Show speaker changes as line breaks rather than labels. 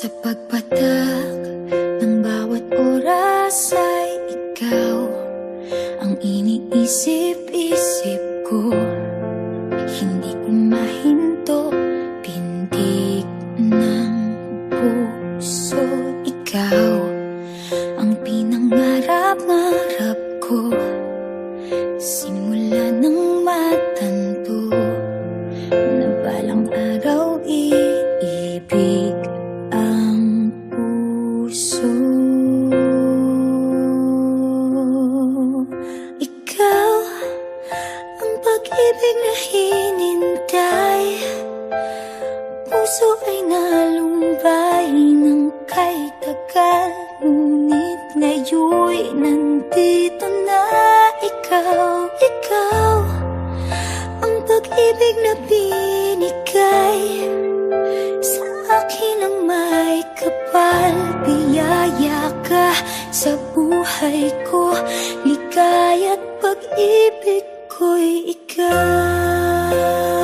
Sa pagpatak ng bawat oras ay ikaw Ang iniisip-isip ko. Hindi ko mahinto pag-ibig na hinintay Puso ay nalumbay ng kay tagal Ngunit ngayon'y nandito na ikaw Ikaw ang pag-ibig na Sa buhay ko Ligaya't pag-ibig ko'y ikaw